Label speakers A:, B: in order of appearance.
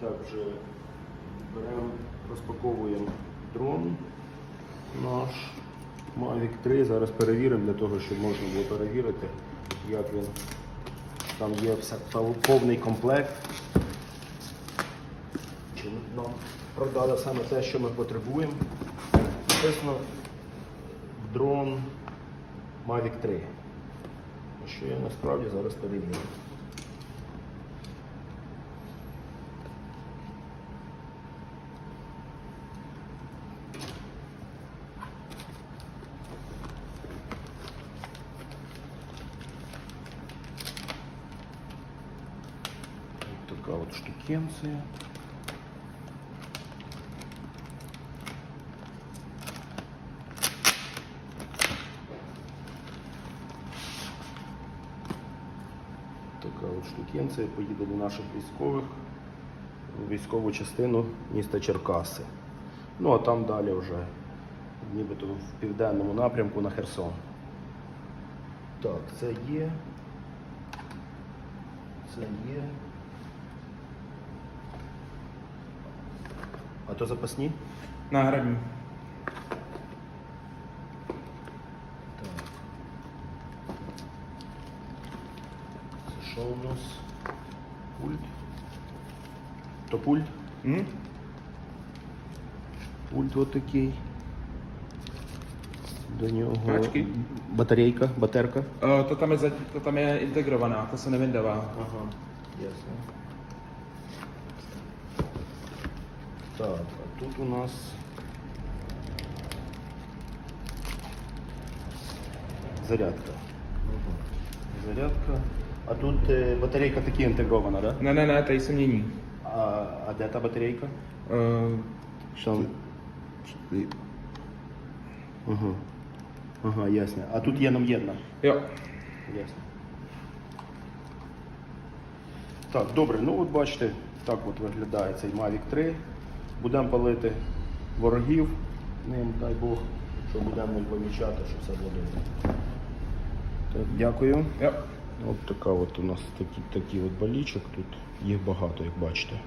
A: Так, вже беремо, розпаковуємо дрон наш Mavic 3. Зараз перевіримо для того, щоб можна було перевірити, як він. Там є все, повний комплект. Нам продали саме те, що ми потребуємо. Написано дрон Mavic 3. Що я насправді зараз перевірю. Вот такая вот штукенция. Така от штукенція поїде до наших військових у військову частину міста Черкаси. Ну а там далі вже нібито в південному напрямку на Херсон. Так, це є. Це є. То запасні?
B: Náhradní.
A: Так. Це що у нас? Пульт. То пульт?
B: Hm?
A: Пульт от такий. До нього
B: Мачки?
A: батарейка, батерка.
B: To, tam je, za- to tam je integrovaná, to se nevyndává.
A: Ага, ясно. Так, а тут у нас зарядка. Зарядка. А тут е, батарейка таки інтегрована, да?
B: Ne, ne, ne, tady se mění.
A: А, а де та батарейка?
B: Uh,
A: Що? Ага. Ага, ясно. А тут є нам єдна.
B: jo,
A: Ясно. Так, добре, ну от бачите, так от виглядає цей Mavic 3. Будемо палити ворогів ним, дай Бог, що будемо помічати, що все буде. Так, дякую.
B: Yep.
A: От така от у нас такі, такі от балічок, тут їх багато, як бачите.